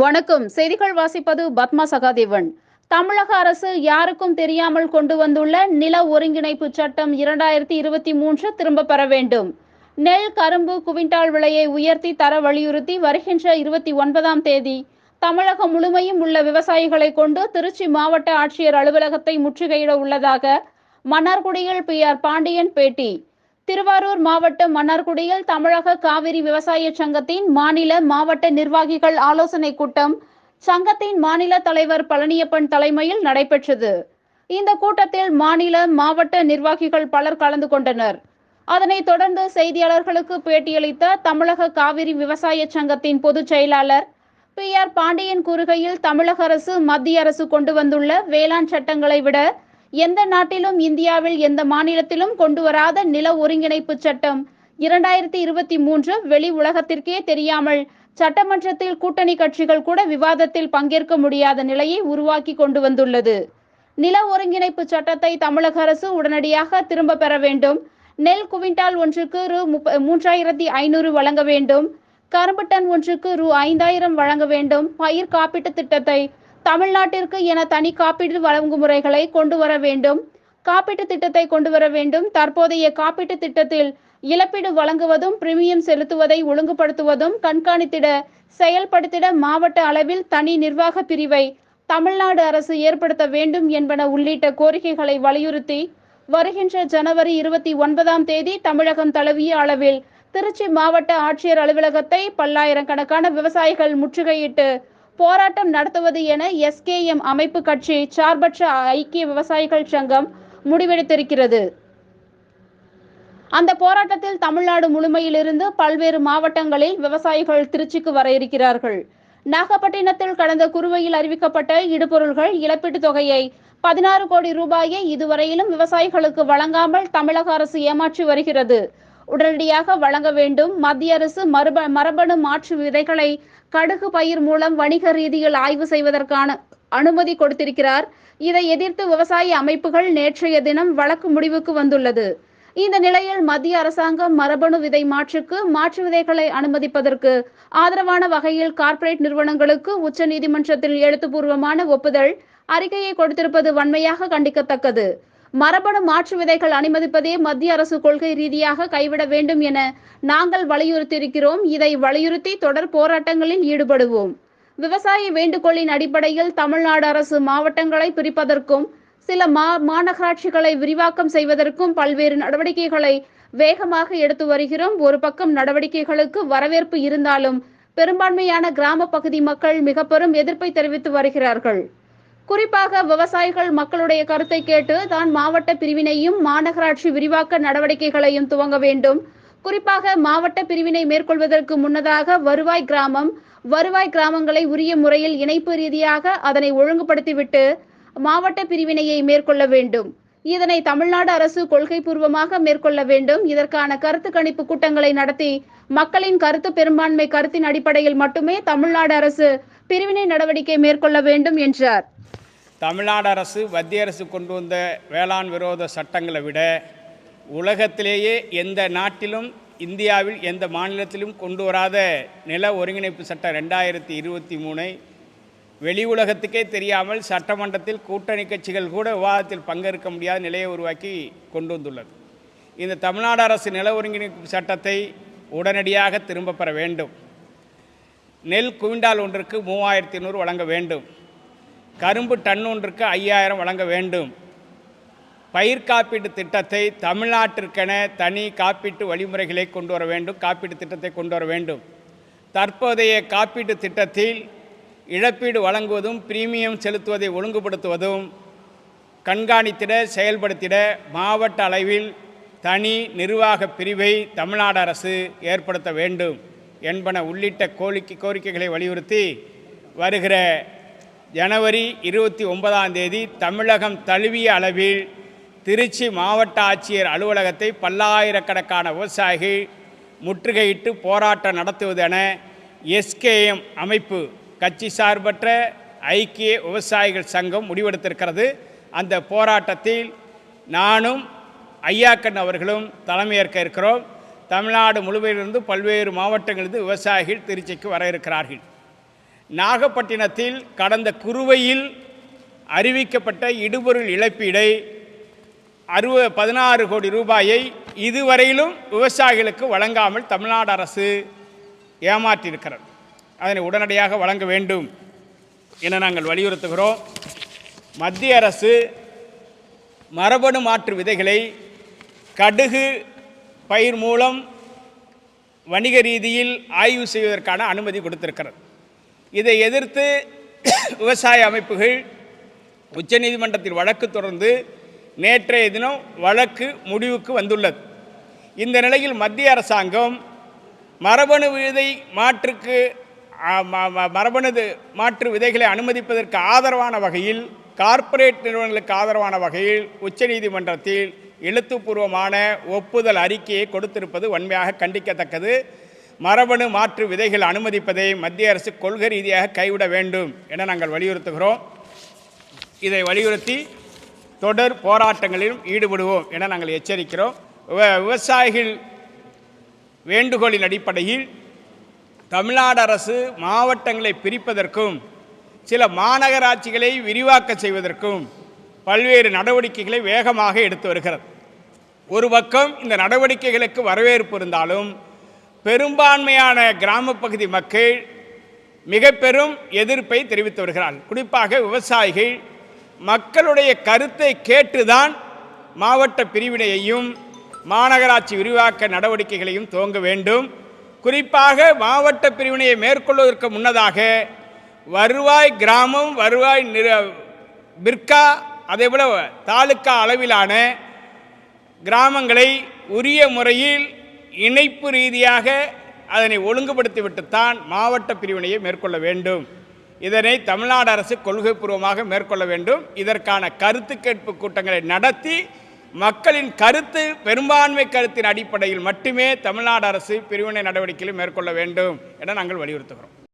வணக்கம். செய்திகள் வாசிப்பது பத்மா சகாதேவன். தமிழக அரசு யாருக்கும் தெரியாமல் கொண்டு வந்துள்ள நில ஒருங்கிணைப்பு சட்டம் இரண்டாயிரத்தி இருபத்தி மூன்று திரும்ப பெற வேண்டும். நெல் கரும்பு குவிண்டால் விலையை உயர்த்தி தர வலியுறுத்தி வருகின்ற இருபத்தி ஒன்பதாம் தேதி தமிழகம் முழுமையும் உள்ள விவசாயிகளை கொண்டு திருச்சி மாவட்ட ஆட்சியர் அலுவலகத்தை முற்றுகையிட உள்ளதாக மன்னார்குடியில் பி ஆர் பாண்டியன் பேட்டி. திருவாரூர் மாவட்டம் மன்னார்குடியில் தமிழக காவிரி விவசாய சங்கத்தின் மாநில மாவட்ட நிர்வாகிகள் ஆலோசனை கூட்டம் சங்கத்தின் மாநில தலைவர் பழனியப்பன் தலைமையில் நடைபெற்றது. இந்த கூட்டத்தில் மாநில மாவட்ட நிர்வாகிகள் பலர் கலந்து கொண்டனர். அதனைத் தொடர்ந்து செய்தியாளர்களுக்கு பேட்டியளித்த தமிழக காவிரி விவசாய சங்கத்தின் பொதுச் செயலாளர் பி. ஆர். பாண்டியன் கூறுகையில் தமிழக அரசு மத்திய அரசு கொண்டு வந்துள்ள வேளாண் சட்டங்களை விட எந்த நாட்டிலும் இந்தியாவில் எந்த மாநிலத்திலும் கொண்டு வராத நில ஒருங்கிணைப்பு சட்டம். இரண்டாயிரத்தி இருபத்தி மூன்று வெளி உலகத்திற்கே தெரியாமல் சட்டமன்றத்தில் கூட்டணி கட்சிகள் கூட விவாதத்தில் பங்கேற்க முடியாத நிலையை உருவாக்கி கொண்டு வந்துள்ளது. நில ஒருங்கிணைப்பு சட்டத்தை தமிழக அரசு உடனடியாக திரும்ப பெற வேண்டும். நெல் குவிண்டால் ஒன்றுக்கு ரூ முப்ப மூன்றாயிரத்தி ஐநூறு வழங்க வேண்டும். கரும்பு டன் ஒன்றுக்கு ரூ ஐந்தாயிரம் வழங்க வேண்டும். பயிர் காப்பீட்டு திட்டத்தை தமிழ்நாட்டிற்கு என தனி காப்பீடு வழங்கும் முறைகளை கொண்டு வர வேண்டும். காப்பீட்டு திட்டத்தை கொண்டு வர வேண்டும். தற்போதைய காப்பீட்டு திட்டத்தில் இழப்பீடு வழங்குவதும் பிரீமியம் செலுத்துவதை ஒழுங்குபடுத்துவதும் கண்காணித்திட செயல்படுத்திட மாவட்ட அளவில் தனி நிர்வாக பிரிவை தமிழ்நாடு அரசு ஏற்படுத்த வேண்டும் என்பன உள்ளிட்ட கோரிக்கைகளை வலியுறுத்தி வருகின்ற ஜனவரி இருபத்தி ஒன்பதாம் தேதி தமிழகம் தழுவிய அளவில் திருச்சி மாவட்ட ஆட்சியர் அலுவலகத்தை பல்லாயிரக்கணக்கான விவசாயிகள் முற்றுகையிட்டு போராட்டம் நடத்துவது என எஸ்கேஎம் அமைப்பு கட்சி சார்பற்ற ஐக்கிய விவசாயிகள் சங்கம் முடிவெடுத்திருக்கிறது. அந்த போராட்டத்தில் தமிழ்நாடு முழுமையிலிருந்து பல்வேறு மாவட்டங்களில் விவசாயிகள் திருச்சிக்கு வர இருக்கிறார்கள் நாகப்பட்டினத்தில் கடந்த குறுவையில் அறிவிக்கப்பட்ட இடுபொருள்கள் இழப்பீட்டுத் தொகையை பதினாறு கோடி ரூபாயை இதுவரையிலும் விவசாயிகளுக்கு வழங்காமல் தமிழக அரசு ஏமாற்றி வருகிறது. உடனடியாக வழங்க வேண்டும். மத்திய அரசு மரப மரபணு மாற்று விதைகளை கடுகு பயிர் மூலம் வணிக ரீதியில் ஆய்வு செய்வதற்கான அனுமதி கொடுத்திருக்கிறார். இதை எதிர்த்து விவசாய அமைப்புகள் நேற்றைய தினம் வழக்கு முடிவுக்கு வந்துள்ளது. இந்த நிலையில் மத்திய அரசாங்கம் மரபணு விதை மாற்றுக்கு மாற்று விதைகளை அனுமதிப்பதற்கு ஆதரவான வகையில் கார்ப்பரேட் நிறுவனங்களுக்கு உச்சநீதிமன்றத்தில் எழுத்துப்பூர்வமான ஒப்புதல் அறிக்கையை கொடுத்திருப்பது வன்மையாக கண்டிக்கத்தக்கது. மரபணு மாற்று விதைகள் அனுமதிப்பதே மத்திய அரசு கொள்கை ரீதியாக கைவிட வேண்டும் என நாங்கள் வலியுறுத்தியிருக்கிறோம். இதை வலியுறுத்தி தொடர் போராட்டங்களில் ஈடுபடுவோம். விவசாய வேண்டுகோளின் அடிப்படையில் தமிழ்நாடு அரசு மாவட்டங்களை பிரிப்பதற்கும் சில மா மாநகராட்சிகளை விரிவாக்கம் செய்வதற்கும் பல்வேறு நடவடிக்கைகளை வேகமாக எடுத்து வருகிறோம். ஒரு பக்கம் நடவடிக்கைகளுக்கு வரவேற்பு இருந்தாலும் பெரும்பான்மையான கிராம பகுதி மக்கள் மிக பெரும் எதிர்ப்பை தெரிவித்து வருகிறார்கள். குறிப்பாக விவசாயிகள் மக்களுடைய கருத்தை கேட்டு தான் மாவட்ட பிரிவினையும் மாநகராட்சி விரிவாக்க நடவடிக்கைகளையும் துவங்க வேண்டும். குறிப்பாக மாவட்ட பிரிவினை மேற்கொள்வதற்கு முன்னதாக வருவாய் கிராமம் வருவாய் கிராமங்களை உரிய முறையில் இணைப்பு ரீதியாக அதனை ஒழுங்குபடுத்திவிட்டு மாவட்ட பிரிவினையை மேற்கொள்ள வேண்டும். இதனை தமிழ்நாடு அரசு கொள்கை பூர்வமாக மேற்கொள்ள வேண்டும். இதற்கான கருத்து கணிப்பு கூட்டங்களை நடத்தி மக்களின் கருத்து பெரும்பான்மை கருத்தின் அடிப்படையில் மட்டுமே தமிழ்நாடு அரசு பிரிவினை நடவடிக்கை மேற்கொள்ள வேண்டும் என்றார். தமிழ்நாடு அரசு மத்திய அரசு கொண்டு வந்த வேளாண் விரோத சட்டங்களை விட உலகத்திலேயே எந்த நாட்டிலும் இந்தியாவில் எந்த மாநிலத்திலும் கொண்டு வராத நில ஒருங்கிணைப்பு சட்டம் ரெண்டாயிரத்தி இருபத்தி மூணை வெளி உலகத்துக்கே தெரியாமல் சட்டமன்றத்தில் கூட்டணி கட்சிகள் கூட விவாதத்தில் பங்கேற்க முடியாத நிலையை உருவாக்கி கொண்டு வந்துள்ளது. இந்த தமிழ்நாடு அரசு நில ஒருங்கிணைப்பு சட்டத்தை உடனடியாக திரும்ப பெற வேண்டும். நெல் குவிண்டால் ஒன்றுக்கு மூவாயிரத்தி நூறு வழங்க வேண்டும். கரும்பு டன் ஒன்றுக்கு ஐயாயிரம் வழங்க வேண்டும். பயிர் காப்பீட்டு திட்டத்தை தமிழ்நாட்டிற்கென தனி காப்பீட்டு வழிமுறைகளை கொண்டு வர வேண்டும் காப்பீட்டு திட்டத்தை கொண்டு வர வேண்டும். தற்போதைய காப்பீட்டு திட்டத்தில் இழப்பீடு வழங்குவதும் பிரீமியம் செலுத்துவதை ஒழுங்குபடுத்துவதும் கண்காணித்திட செயல்படுத்திட மாவட்ட அளவில் தனி நிர்வாக பிரிவை தமிழ்நாடு அரசு ஏற்படுத்த வேண்டும். என்பன உள்ளிட்ட கோரிக்கை கோரிக்கைகளை வலியுறுத்தி வருகிற ஜனவரி இருபத்தி ஒன்பதாம் தேதி தமிழகம் தழுவிய அளவில் திருச்சி மாவட்ட ஆட்சியர் அலுவலகத்தை பல்லாயிரக்கணக்கான விவசாயிகள் முற்றுகையிட்டு போராட்டம் நடத்துவதென எஸ்கேஎம் அமைப்பு கட்சி சார்பற்ற ஐக்கிய விவசாயிகள் சங்கம் முடிவெடுத்திருக்கிறது. அந்த போராட்டத்தில் நானும் ஐயாக்கன் அவர்களும் தலைமையேற்க இருக்கிறோம். தமிழ்நாடு முழுமையிலிருந்து பல்வேறு மாவட்டங்களிலிருந்து விவசாயிகள் திருச்சிக்கு வர இருக்கிறார்கள். நாகப்பட்டினத்தில் கடந்த குறுவையில் அறிவிக்கப்பட்ட இடுபொருள் இழப்பீடை அறுப பதினாறு கோடி ரூபாயை இதுவரையிலும் விவசாயிகளுக்கு வழங்காமல் தமிழ்நாடு அரசு ஏமாற்றியிருக்கிறது. அதனை உடனடியாக வழங்க வேண்டும் என நாங்கள் வலியுறுத்துகிறோம். மத்திய அரசு மரபணு மாற்று விதைகளை கடுகு பயிர் மூலம் வணிக ரீதியில் ஆய்வு செய்வதற்கான அனுமதி கொடுத்திருக்கிறது. இதை எதிர்த்து விவசாய அமைப்புகள் உச்சநீதிமன்றத்தில் வழக்கு தொடர்ந்து நேற்றைய தினம் வழக்கு முடிவுக்கு வந்துள்ளது. இந்த நிலையில் மத்திய அரசாங்கம் மரபணு விதை மாற்றுக்கு மரபணு மாற்று விதைகளை அனுமதிப்பதற்கு ஆதரவான வகையில் கார்ப்பரேட் நிறுவனங்களுக்கு ஆதரவான வகையில் உச்சநீதிமன்றத்தில் எழுத்துப்பூர்வமான ஒப்புதல் அறிக்கையை கொடுத்திருப்பது வன்மையாக கண்டிக்கத்தக்கது. மரபணு மாற்று விதைகள் அனுமதிப்பதை மத்திய அரசு கொள்கை ரீதியாக கைவிட வேண்டும் என நாங்கள் வலியுறுத்துகிறோம். இதை வலியுறுத்தி தொடர் போராட்டங்களிலும் ஈடுபடுவோம் என நாங்கள் எச்சரிக்கிறோம். விவ- விவசாயிகள் வேண்டுகோளின் அடிப்படையில் தமிழ்நாடு அரசு மாவட்டங்களை பிரிப்பதற்கும் சில மாநகராட்சிகளை விரிவாக்க செய்வதற்கும் பல்வேறு நடவடிக்கைகளை வேகமாக எடுத்து வருகிறது. ஒரு பக்கம் இந்த நடவடிக்கைகளுக்கு வரவேற்பு இருந்தாலும் பெரும்பான்மையான கிராமப்பகுதி மக்கள் மிக பெரும் எதிர்ப்பை தெரிவித்து வருகிறார்கள். குறிப்பாக விவசாயிகள் மக்களுடைய கருத்தை கேட்டுதான் மாவட்ட பிரிவினையையும் மாநகராட்சி விரிவாக்க நடவடிக்கைகளையும் துவங்க வேண்டும். குறிப்பாக மாவட்ட பிரிவினையை மேற்கொள்வதற்கு முன்னதாக வருவாய் கிராமம் வருவாய் நிற பிர்கா அதேபோல தாலுக்கா அளவிலான கிராமங்களை உரிய முறையில் இணைப்பு ரீதியாக அதனை ஒழுங்குபடுத்திவிட்டுத்தான் மாவட்ட பிரிவினையை மேற்கொள்ள வேண்டும். இதனை தமிழ்நாடு அரசு கொள்கைப்பூர்வமாக மேற்கொள்ள வேண்டும். இதற்கான கருத்து கேட்பு கூட்டங்களை நடத்தி மக்களின் கருத்து பெரும்பான்மை கருத்தின் அடிப்படையில் மட்டுமே தமிழ்நாடு அரசு பிரிவினை நடவடிக்கைகளை மேற்கொள்ள வேண்டும் என நாங்கள் வலியுறுத்துகிறோம்.